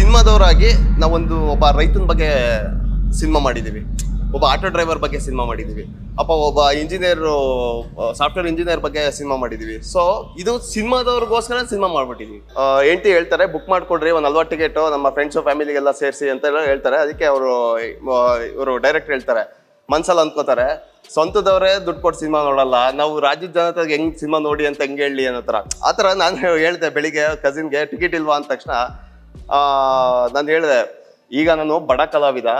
ಸಿನಿಮಾದವರಾಗಿ ನಾವೊಂದು ಒಬ್ಬ ರೈತನ ಬಗ್ಗೆ ಸಿನಿಮಾ ಮಾಡಿದ್ದೀವಿ ಒಬ್ಬ ಆಟೋ ಡ್ರೈವರ್ ಬಗ್ಗೆ ಸಿನಿಮಾ ಮಾಡಿದ್ದೀವಿ ಅಪ್ಪ ಒಬ್ಬ ಇಂಜಿನಿಯರ್ ಸಾಫ್ಟ್ವೇರ್ ಇಂಜಿನಿಯರ್ ಬಗ್ಗೆ ಸಿನಿಮಾ ಮಾಡಿದ್ದೀವಿ ಸೊ ಇದು ಸಿನಿಮಾದವ್ರಿಗೋಸ್ಕರ ಸಿನಿಮಾ ಮಾಡ್ಬಿಟ್ಟಿದ್ದೀವಿ ಎಂಟಿ ಹೇಳ್ತಾರೆ, ಬುಕ್ ಮಾಡ್ಕೊಡ್ರಿ, ಒಂದು ನಲ್ವತ್ತು ಟಿಕೆಟು, ನಮ್ಮ ಫ್ರೆಂಡ್ಸು ಫ್ಯಾಮಿಲಿಗೆಲ್ಲ ಸೇರಿಸಿ ಅಂತ ಎಲ್ಲ ಹೇಳ್ತಾರೆ. ಅದಕ್ಕೆ ಅವರು ಇವರು ಡೈರೆಕ್ಟ್ ಹೇಳ್ತಾರೆ. ಮನ್ಸಲ್ಲಿ ಅಂದ್ಕೋತಾರೆ, ಸ್ವಂತದವರೇ ದುಡ್ಡು ಕೊಟ್ಟು ಸಿನಿಮಾ ನೋಡಲ್ಲ, ನಾವು ರಾಜ್ಯದ ಜನತೆಗೆ ಹೆಂಗ್ ಸಿನಿಮಾ ನೋಡಿ ಅಂತ ಹೆಂಗ್ ಹೇಳಿ ಅನ್ನೋ ಥರ. ಆ ಥರ ನಾನು ಹೇಳ್ದೆ, ಬೆಳಿಗ್ಗೆ ಕಸಿನ್ಗೆ ಟಿಕೆಟ್ ಇಲ್ವಾ? ಅಂದ ತಕ್ಷಣ ನಾನು ಹೇಳಿದೆ ಈಗ ನಾನು ಬಡ ಕಲಾವಿದ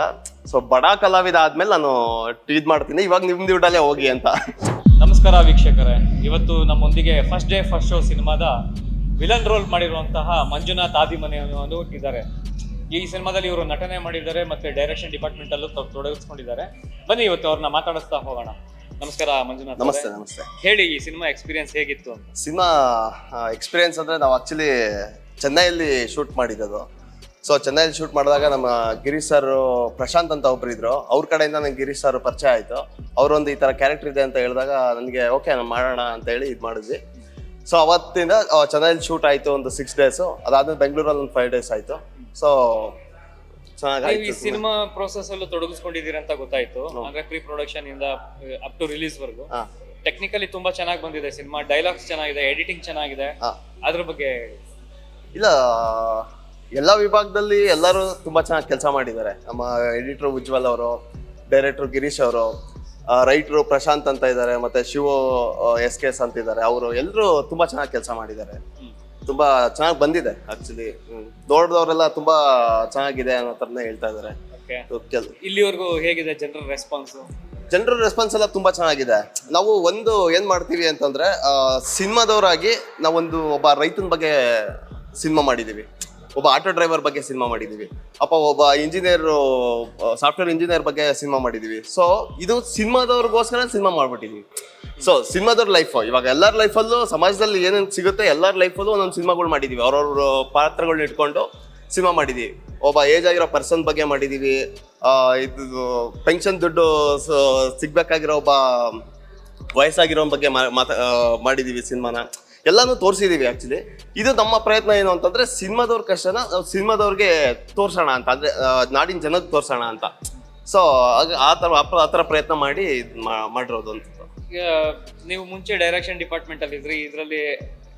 ಸೊ ಬಡ ಕಲಾವಿದ ಆದ್ಮೇಲೆ ನಾನು ಇದು ಮಾಡ್ತೀನಿ ಇವಾಗ ನಿಮ್ ದುಡ್ಡಲ್ಲೇ ಹೋಗಿ ಅಂತ. ನಮಸ್ಕಾರ ವೀಕ್ಷಕರೇ. ಇವತ್ತು ನಮ್ಮೊಂದಿಗೆ ಫಸ್ಟ್ ಡೇ ಫಸ್ಟ್ ಶೋ ಸಿನಿಮಾದ ವಿಲನ್ ರೋಲ್ ಮಾಡಿರುವಂತಹ ಮಂಜುನಾಥ್ ಆದಿಮನೆ ಅನ್ನೋದು ಇದ್ದಾರೆ ಈ ಸಿನಿಮಾದಲ್ಲಿ ಇವರು ನಟನೆ ಮಾಡಿದ್ದಾರೆ ಮತ್ತೆ ಡೈರೆಕ್ಷನ್ ಡಿಪಾರ್ಟ್ಮೆಂಟ್ ಅಲ್ಲೂ ತೊಡಗಿಸ್ಕೊಂಡಿದ್ದಾರೆ. ಬನ್ನಿ ಇವತ್ತು ಅವ್ರನ್ನ ಮಾತಾಡಿಸ್ತಾ ಹೋಗೋಣ. ನಮಸ್ಕಾರ ಮಂಜುನಾಥ್ ನಮಸ್ತೆ ನಮಸ್ತೆ. ಹೇಳಿ ಈ ಸಿನಿಮಾ ಎಕ್ಸ್ಪೀರಿಯನ್ಸ್ ಹೇಗಿತ್ತು ಅಂತ. ಸಿನಿಮಾ ಎಕ್ಸ್ಪೀರಿಯನ್ಸ್ ಅಂದ್ರೆ ನಾವು ಆಕ್ಚುಲಿ ಚೆನ್ನೈಯಲ್ಲಿ ಶೂಟ್ ಮಾಡಿದ್ದದು. ಸೊ ಚೆನ್ನೈಯಲ್ಲಿ ಶೂಟ್ ಮಾಡಿದಾಗ ನಮ್ಮ ಗಿರೀಶ್ ಸರ್ ಪ್ರಶಾಂತ್ ಅಂತ ಒಬ್ರು ಇದ್ರು. ಅವ್ರ ಕಡೆಯಿಂದ ನಂಗೆ ಗಿರೀಶ್ ಸರ್ ಪರಿಚಯ ಆಯ್ತು. ಅವರೊಂದು ಈ ಥರ ಕ್ಯಾರೆಕ್ಟರ್ ಇದೆ ಅಂತ ಹೇಳಿದಾಗ ನನಗೆ ಓಕೆ ನಾನು ಮಾಡೋಣ ಅಂತ ಹೇಳಿ ಇದು ಮಾಡಿದ್ವಿ. ಸೊ ಅವತ್ತಿಂದ ಚೆನ್ನೈಲಿ ಶೂಟ್ ಆಯಿತು ಒಂದು ಸಿಕ್ಸ್ ಡೇಸು ಅದಾದ್ಮೇಲೆ ಬೆಂಗಳೂರಲ್ಲಿ ಒಂದು ಫೈವ್ ಡೇಸ್ ಆಯಿತು. ಸೊ ನೀವು ಈ ಚೆನ್ನಾಗಿ ಸಿನಿಮಾ ಪ್ರೋಸೆಸ್ ಅಲ್ಲೂ ತೊಡಗಿಸ್ಕೊಂಡಿದ್ದೀರಿ ಅಂತ ಗೊತ್ತಾಯ್ತು. ಅಂದ್ರೆ ಪ್ರೀ ಪ್ರೊಡಕ್ಷನ್ ಇಂದ ಅಪ್ ಟು ರಿಲೀಸ್ ವರ್ಗು. ಟೆಕ್ನಿಕಲಿ ತುಂಬಾ ಚೆನ್ನಾಗಿ ಬಂದಿದೆ ಸಿನಿಮಾ. ಡೈಲಾಗ್ಸ್ ಚೆನ್ನಾಗಿದೆ ಎಡಿಟಿಂಗ್ ಚೆನ್ನಾಗಿದೆ. ಅದ್ರ ಬಗ್ಗೆ ಇಲ್ಲ ಎಲ್ಲ ವಿಭಾಗದಲ್ಲಿ ಎಲ್ಲರೂ ತುಂಬ ಚೆನ್ನಾಗಿ ಕೆಲಸ ಮಾಡಿದ್ದಾರೆ. ನಮ್ಮ ಎಡಿಟರ್ ಉಜ್ವಲ್ ಅವರು ಡೈರೆಕ್ಟರ್ ಗಿರೀಶ್ ಅವರು ರೈಟ್ರು ಪ್ರಶಾಂತ್ ಅಂತ ಇದ್ದಾರೆ ಮತ್ತೆ ಶಿವ ಎಸ್ ಕೆ ಎಸ್ ಅಂತ ಇದ್ದಾರೆ. ಅವರು ಎಲ್ಲರೂ ತುಂಬಾ ಚೆನ್ನಾಗಿ ಕೆಲಸ ಮಾಡಿದ್ದಾರೆ. ತುಂಬ ಚೆನ್ನಾಗಿ ಬಂದಿದೆ ಆಕ್ಚುಲಿ ದೊಡ್ಡದವರೆಲ್ಲ ತುಂಬಾ ಚೆನ್ನಾಗಿದೆ ಅನ್ನೋ ಥರನೇ ಹೇಳ್ತಾ ಇದ್ದಾರೆ. ಇಲ್ಲಿವರೆಗೂ ಹೇಗಿದೆ ಜನರ ರೆಸ್ಪಾನ್ಸ್ ಜನರ ರೆಸ್ಪಾನ್ಸ್ ಎಲ್ಲ ತುಂಬಾ ಚೆನ್ನಾಗಿದೆ. ನಾವು ಒಂದು ಏನು ಮಾಡ್ತೀವಿ ಅಂತಂದ್ರೆ ಸಿನಿಮಾದವರಾಗಿ ನಾವೊಂದು ಒಬ್ಬ ರೈತನ ಬಗ್ಗೆ ಸಿನಿಮಾ ಮಾಡಿದ್ದೀವಿ. ಒಬ್ಬ ಆಟೋ ಡ್ರೈವರ್ ಬಗ್ಗೆ ಸಿನಿಮಾ ಮಾಡಿದ್ದೀವಿ. ಅಪ್ಪ ಒಬ್ಬ ಇಂಜಿನಿಯರ್ ಸಾಫ್ಟ್ವೇರ್ ಇಂಜಿನಿಯರ್ ಬಗ್ಗೆ ಸಿನಿಮಾ ಮಾಡಿದ್ದೀವಿ. ಸೊ ಇದು ಸಿನಿಮಾದವ್ರಿಗೋಸ್ಕರ ಸಿನಿಮಾ ಮಾಡ್ಬಿಟ್ಟಿದ್ವಿ. ಸೊ ಸಿನಿಮಾದವ್ರ ಲೈಫ್ ಇವಾಗ ಎಲ್ಲರ ಲೈಫಲ್ಲೂ ಸಮಾಜದಲ್ಲಿ ಏನೇನು ಸಿಗುತ್ತೆ, ಎಲ್ಲರ ಲೈಫಲ್ಲೂ ಒಂದೊಂದು ಸಿನಿಮಾಗಳು ಮಾಡಿದ್ದೀವಿ ಅವ್ರವ್ರ ಪಾತ್ರಗಳನ್ನ ಇಟ್ಕೊಂಡು ಸಿನಿಮಾ ಮಾಡಿದ್ದೀವಿ ಒಬ್ಬ ಏಜ್ ಆಗಿರೋ ಪರ್ಸನ್ ಬಗ್ಗೆ ಮಾಡಿದ್ದೀವಿ ಇದು ಪೆನ್ಷನ್ ದುಡ್ಡು ಸಿಗಬೇಕಾಗಿರೋ ಒಬ್ಬ ವಯಸ್ಸಾಗಿರೋ ಬಗ್ಗೆ ಮಾತಾ ಮಾಡಿದ್ದೀವಿ ಸಿನಿಮಾನ. ಎಲ್ಲಾನು ತೋರಿಸಿದೀವಿ ಆಕ್ಚುಲಿ ಇದು ನಮ್ಮ ಪ್ರಯತ್ನ ಏನು ಅಂತಂದ್ರೆ ಸಿನಿಮಾದವ್ರ ಕಷ್ಟನ ನಾವು ಸಿನಿಮಾದವ್ರಿಗೆ ತೋರ್ಸೋಣ ಅಂತ ಅಂದ್ರೆ ನಾಡಿನ ಜನಕ್ಕೆ ತೋರ್ಸೋಣ ಅಂತ. ಸೊ ಆ ಥರ ಆ ಥರ ಪ್ರಯತ್ನ ಮಾಡಿ ಇದ್ ಮಾ- ಮಾಡಿರೋದು ಅಂತ. ಈಗ ನೀವು ಮುಂಚೆ ಡೈರೆಕ್ಷನ್ ಡಿಪಾರ್ಟ್ಮೆಂಟ್ ಅಲ್ಲಿ ಇದ್ರಿ ಇದರಲ್ಲಿ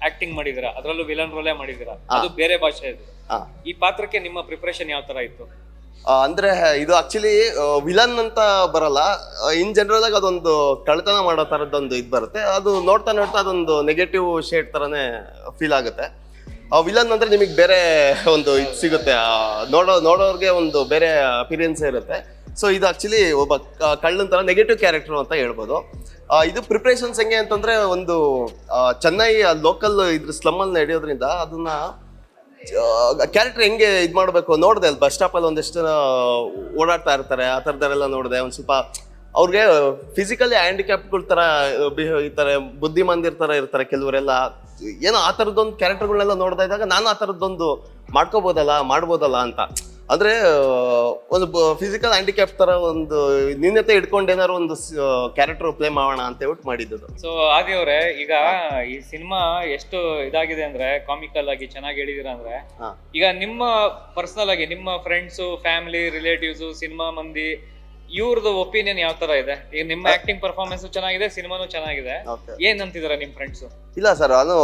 ಆಕ್ಟಿಂಗ್ ಮಾಡಿದಿರಾ ಅದರಲ್ಲೂ ವಿಲನ್ ರೋಲೇ ಮಾಡಿದಿರಾ ಅದು ಬೇರೆ ಭಾಷೆ ಇದು ಹಾ. ಈ ಪಾತ್ರಕ್ಕೆ ನಿಮ್ಮ ಪ್ರಿಪರೇಷನ್ ಯಾವ ತರ ಇತ್ತು? ಅಂದ್ರೆ ಇದು ಆಕ್ಚುಲಿ ವಿಲನ್ ಅಂತ ಬರಲ್ಲ. ಇನ್ ಜನರಲ್ ಆಗಿ ಅದೊಂದು ಕಳ್ತನ ಮಾಡೋ ತರದೊಂದು ಇದು ಬರುತ್ತೆ. ಅದು ನೋಡ್ತಾ ನೋಡ್ತಾ ಅದೊಂದು ನೆಗೆಟಿವ್ ಶೇಡ್ ತರನೇ ಫೀಲ್ ಆಗುತ್ತೆ. ವಿಲನ್ ಅಂದ್ರೆ ನಿಮಗೆ ಬೇರೆ ಒಂದು ಇದು ಸಿಗುತ್ತೆ. ನೋಡೋ, ನೋಡೋರ್ಗೆ ಒಂದು ಬೇರೆ ಅಪಿರಿಯನ್ಸ್ ಇರುತ್ತೆ. ಸೊ ಇದು ಆಕ್ಚುಲಿ ಒಬ್ಬ ಕಳ್ಳನ ತರ ನೆಗೆಟಿವ್ ಕ್ಯಾರೆಕ್ಟರ್ ಅಂತ ಹೇಳ್ಬೋದು. ಇದು ಪ್ರಿಪ್ರೇಷನ್ಸ್ ಹೆಂಗೆ ಅಂತಂದ್ರೆ ಒಂದು ಚೆನ್ನೈ ಲೋಕಲ್ ಇದ್ರ ಸ್ಲಮ್ಮಲ್ಲಿ ನಡೆಯೋದ್ರಿಂದ ಅದನ್ನ ಕ್ಯಾರೆಕ್ಟರ್ ಹೆಂಗೆ ಇದು ಮಾಡಬೇಕು? ನೋಡಿದೆ ಅಲ್ಲಿ ಬಸ್ ಸ್ಟಾಪಲ್ಲಿ ಒಂದಿಷ್ಟು ಜನ ಓಡಾಡ್ತಾ ಇರ್ತಾರೆ, ಆ ಥರದರೆಲ್ಲ ನೋಡಿದೆ. ಒಂದು ಸ್ವಲ್ಪ ಅವ್ರಿಗೆ ಫಿಸಿಕಲಿ ಹ್ಯಾಂಡಿಕ್ಯಾಪ್ಗಳ ಥರ ಬಿಹೇವ್ ಥರ ಬುದ್ಧಿಮಂದಿರ್ ಥರ ಇರ್ತಾರೆ ಕೆಲವರೆಲ್ಲ. ಏನೋ ಆ ಥರದ್ದೊಂದು ಕ್ಯಾರೆಕ್ಟರ್ಗಳನ್ನೆಲ್ಲ ನೋಡ್ತಾ ಇದ್ದಾಗ ನಾನು ಆ ಥರದ್ದೊಂದು ಮಾಡ್ಕೋಬೋದಲ್ಲ, ಮಾಡ್ಬೋದಲ್ಲ ಅಂತ. ಅಂದರೆ ಒಂದು ಫಿಸಿಕಲ್ ಹ್ಯಾಂಡಿಕ್ಯಾಪ್ ಥರ ಒಂದು ನಿನ್ನತೆ ಇಟ್ಕೊಂಡು ಏನಾದ್ರು ಒಂದು ಕ್ಯಾರೆಕ್ಟರ್ ಪ್ಲೇ ಮಾಡೋಣ ಅಂತ ಹೇಳ್ಬಿಟ್ಟು ಮಾಡಿದ್ದು ಸೊ ಆದಿ ಅವರೇ ಈಗ ಈ ಸಿನಿಮಾ ಎಷ್ಟು ಇದಾಗಿದೆ ಅಂದ್ರೆ ಕಾಮಿಕಲ್ ಆಗಿ ಚೆನ್ನಾಗಿ ಹೇಳಿದಿರ ಅಂದ್ರೆ ಈಗ ನಿಮ್ಮ ಪರ್ಸನಲ್ ಆಗಿ ನಿಮ್ಮ ಫ್ರೆಂಡ್ಸು ಫ್ಯಾಮಿಲಿ ರಿಲೇಟಿವ್ಸು ಸಿನಿಮಾ ಮಂದಿ ಇವ್ರದ್ದು ಒಪಿನಿಯನ್ ಯಾವ ತರ ಇದೆ? ಈಗ ನಿಮ್ಮ ಆಕ್ಟಿಂಗ್ ಪರ್ಫಾರ್ಮೆನ್ಸ್ ಚೆನ್ನಾಗಿದೆ ಸಿನಿಮಾನು ಚೆನ್ನಾಗಿದೆ. ಏನ್ ಅಂತಿದಾರೆ ನಿಮ್ ಫ್ರೆಂಡ್ಸ್ ಇಲ್ಲ ಸರ್ ನಾನು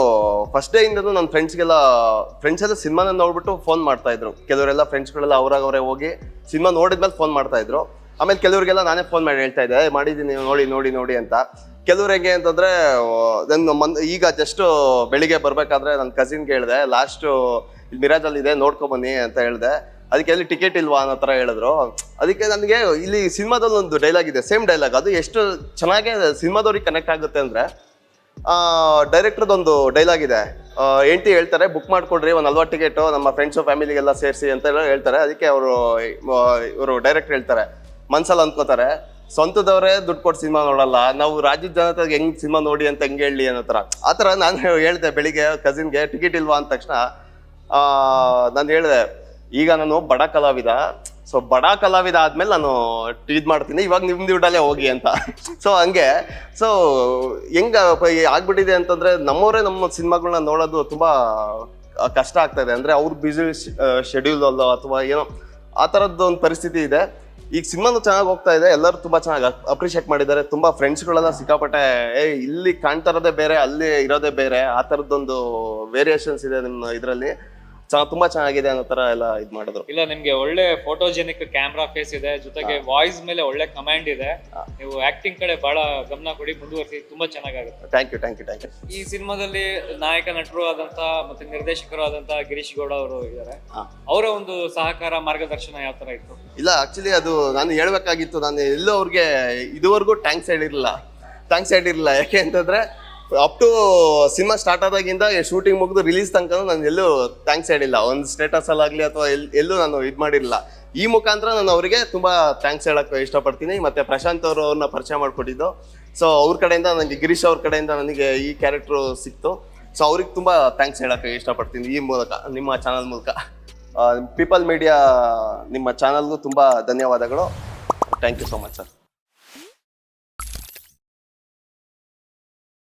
ಫಸ್ಟ್ ಡೇ ಇಂದನು ನನ್ನ ಫ್ರೆಂಡ್ಸ್ಗೆಲ್ಲ ಫ್ರೆಂಡ್ಸ್ ಎಲ್ಲ ಸಿನಿಮಾನ ನೋಡ್ಬಿಟ್ಟು ಫೋನ್ ಮಾಡ್ತಾ ಇದ್ರು. ಕೆಲವರೆಲ್ಲ ಫ್ರೆಂಡ್ಸ್ಗಳೆಲ್ಲ ಅವ್ರಾಗ ಅವರೇ ಹೋಗಿ ಸಿನಿಮಾ ನೋಡಿದ್ಮೇಲೆ ಫೋನ್ ಮಾಡ್ತಾ ಇದ್ರು. ಆಮೇಲೆ ಕೆಲವರಿಗೆಲ್ಲ ನಾನೇ ಫೋನ್ ಮಾಡಿ ಹೇಳ್ತಾ ಇದ್ದೆ "ಏ, ಮಾಡಿದ್ದೀನಿ ನೋಡಿ ನೋಡಿ ನೋಡಿ ಅಂತ. ಕೆಲವ್ರು ಹೆಂಗೆ ಅಂತಂದ್ರೆ ನನ್ನ ಮನ್ ಈಗ ಜಸ್ಟ್ ಬೆಳಿಗ್ಗೆ ಬರ್ಬೇಕಾದ್ರೆ ನನ್ನ ಕಸಿನ್ಗೆ ಹೇಳಿದೆ ಲಾಸ್ಟ್ ಮಿರಾಜ್ ಮಿರಾಜಲ್ಲಿ ಇದೆ ನೋಡ್ಕೊಂಬನ್ನಿ ಅಂತ ಹೇಳಿದೆ. ಅದಕ್ಕೆ ಅಲ್ಲಿ ಟಿಕೆಟ್ ಇಲ್ವಾ ಅನ್ನೋ ಥರ ಹೇಳಿದ್ರು. ಅದಕ್ಕೆ ನನಗೆ ಇಲ್ಲಿ ಸಿನಿಮಾದಲ್ಲಿ ಒಂದು ಡೈಲಾಗ್ ಇದೆ ಸೇಮ್ ಡೈಲಾಗ್ ಅದು ಎಷ್ಟು ಚೆನ್ನಾಗಿ ಸಿನಿಮಾದವ್ರಿಗೆ ಕನೆಕ್ಟ್ ಆಗುತ್ತೆ ಅಂದರೆ ಡೈರೆಕ್ಟರ್ದೊಂದು ಡೈಲಾಗ್ ಇದೆ. ಎಂಟಿ ಹೇಳ್ತಾರೆ ಬುಕ್ ಮಾಡ್ಕೊಡ್ರಿ, ಒಂದು ನಲ್ವತ್ತು ಟಿಕೆಟು ನಮ್ಮ ಫ್ರೆಂಡ್ಸು ಫ್ಯಾಮಿಲಿಗೆಲ್ಲ ಸೇರಿಸಿ ಅಂತ ಹೇಳ್ತಾರೆ. ಅದಕ್ಕೆ ಅವರು ಇವರು ಡೈರೆಕ್ಟರ್ ಹೇಳ್ತಾರೆ. ಮನ್ಸಲ್ಲಿ ಅಂದ್ಕೋತಾರೆ, ಸ್ವಂತದವರೇ ದುಡ್ಡು ಕೊಟ್ಟು ಸಿನಿಮಾ ನೋಡಲ್ಲ, ನಾವು ರಾಜ್ಯದ ಜನತೆಗೆ ಹೆಂಗ್ ಸಿನಿಮಾ ನೋಡಿ ಅಂತ ಹೆಂಗೆ ಹೇಳಿ ಅನ್ನೋ ಥರ. ಆ ಥರ ನಾನು ಹೇಳಿದೆ ಬೆಳಿಗ್ಗೆ ಕಸಿನ್ಗೆ ಟಿಕೆಟ್ ಇಲ್ವಾ? ಅಂದ ತಕ್ಷಣ ನಾನು ಹೇಳಿದೆ ಈಗ ನಾನು ಬಡ ಕಲಾವಿದ ಸೊ ಬಡ ಕಲಾವಿದ ಆದ್ಮೇಲೆ ನಾನು ಇದು ಮಾಡ್ತೀನಿ. ಇವಾಗ ನಿಮ್ ದುಡ್ಡಲ್ಲೇ ಹೋಗಿ ಅಂತ. ಸೊ ಹಂಗೆ ಸೊ ಹೆಂಗ ಆಗ್ಬಿಟ್ಟಿದೆ ಅಂತಂದ್ರೆ ನಮ್ಮವರೇ ನಮ್ಮ ಸಿನಿಮಾಗಳನ್ನ ನೋಡೋದು ತುಂಬಾ ಕಷ್ಟ ಆಗ್ತಾ ಇದೆ. ಅಂದ್ರೆ ಅವ್ರ ಬ್ಯುಸಿ ಶೆಡ್ಯೂಲ್ ಅಲ್ಲೋ ಅಥವಾ ಏನೋ ಆ ಥರದ್ದು ಒಂದು ಪರಿಸ್ಥಿತಿ ಇದೆ. ಈಗ ಸಿನಿಮಾನು ಚೆನ್ನಾಗಿ ಹೋಗ್ತಾ ಇದೆ. ಎಲ್ಲರೂ ತುಂಬಾ ಚೆನ್ನಾಗಿ ಅಪ್ರಿಷಿಯೇಟ್ ಮಾಡಿದ್ದಾರೆ. ತುಂಬ ಫ್ರೆಂಡ್ಸ್ಗಳೆಲ್ಲ ಸಿಕ್ಕಾಪಟ್ಟೆ, ಏ, ಇಲ್ಲಿ ಕಾಣ್ತಾ ಇರೋದೇ ಬೇರೆ, ಅಲ್ಲಿ ಇರೋದೇ ಬೇರೆ. ಆ ಥರದ್ದೊಂದು ವೇರಿಯೇಷನ್ಸ್ ಇದೆ ನಿಮ್ಮ ಇದರಲ್ಲಿ. ಚ ತುಂಬ ಚೆನ್ನಾಗಿದೆ ಅನ್ನೋ ತರ ಎಲ್ಲ ಇದು ಮಾಡಿದ್ರು. ಇಲ್ಲ ನಿಮ್ಗೆ ಒಳ್ಳೆ ಫೋಟೋಜೆನಿಕ್ ಕ್ಯಾಮ್ರಾ ಫೇಸ್ ಇದೆ ಜೊತೆಗೆ ವಾಯ್ಸ್ ಮೇಲೆ ಒಳ್ಳೆ ಕಮಾಂಡ್ ಇದೆ. ನೀವು ಆಕ್ಟಿಂಗ್ ಕಡೆ ಬಹಳ ಗಮನ ಕೊಡಿ ಮುಂದುವರಿಸಿ ತುಂಬಾ ಚೆನ್ನಾಗಾಗುತ್ತೆ. Thank you thank you thank you ಈ ಸಿನಿಮಾದಲ್ಲಿ ನಾಯಕ ನಟರು ಆದಂತ ಮತ್ತೆ ನಿರ್ದೇಶಕರು ಆದಂತ ಗಿರೀಶ್ ಗೌಡ ಅವರು ಇದ್ದಾರೆ. ಹಾ. ಅವರ ಒಂದು ಸಹಕಾರ ಮಾರ್ಗದರ್ಶನ ಯಾವ ತರ ಇತ್ತು? ಇಲ್ಲ ಆಕ್ಚುಲಿ ಅದು ನಾನು ಹೇಳ್ಬೇಕಾಗಿತ್ತು ನಾನು ಎಲ್ಲೋ ಅವ್ರಿಗೆ ಇದುವರೆಗೂ ಟ್ಯಾಂಕ್ಸ್ ಹೇಳಿರಲಿಲ್ಲ. ಥ್ಯಾಂಕ್ಸ್ ಹೇಳಿರಲಿಲ್ಲ. ಯಾಕೆ ಅಂತಂದ್ರೆ ಅಪ್ ಟು ಸಿನಿಮಾ ಸ್ಟಾರ್ಟ್ ಆದಾಗಿಂದ ಶೂಟಿಂಗ್ ಮುಗಿದು ರಿಲೀಸ್ ತನಕ ನಾನು ಎಲ್ಲೂ ಥ್ಯಾಂಕ್ಸ್ ಹೇಳಿಲ್ಲ. ಒಂದು ಸ್ಟೇಟಸ್ ಆಗಲಿ ಅಥವಾ ಎಲ್, ಎಲ್ಲೂ ನಾನು ಇದು ಮಾಡಿರಲಿಲ್ಲ. ಈ ಮುಖಾಂತರ ನಾನು ಅವರಿಗೆ ತುಂಬ ಥ್ಯಾಂಕ್ಸ್ ಹೇಳಕ್ಕೆ ಇಷ್ಟಪಡ್ತೀನಿ. ಮತ್ತೆ ಪ್ರಶಾಂತ್ ಅವರು ಅವ್ರನ್ನ ಪರಿಚಯ ಮಾಡಿಕೊಟ್ಟಿದ್ದು. ಸೊ ಅವ್ರ ಕಡೆಯಿಂದ ನನಗೆ ಗಿರೀಶ್ ಅವ್ರ ಕಡೆಯಿಂದ ನನಗೆ ಈ ಕ್ಯಾರೆಕ್ಟ್ರು ಸಿಕ್ತು. ಸೊ ಅವ್ರಿಗೆ ತುಂಬ ಥ್ಯಾಂಕ್ಸ್ ಹೇಳಕ್ಕೆ ಇಷ್ಟಪಡ್ತೀನಿ ಈ ಮೂಲಕ, ನಿಮ್ಮ ಚಾನಲ್ ಮೂಲಕ. ಪೀಪಲ್ ಮೀಡಿಯಾ ನಿಮ್ಮ ಚಾನಲ್ಗೂ ತುಂಬ ಧನ್ಯವಾದಗಳು. Thank you so much sir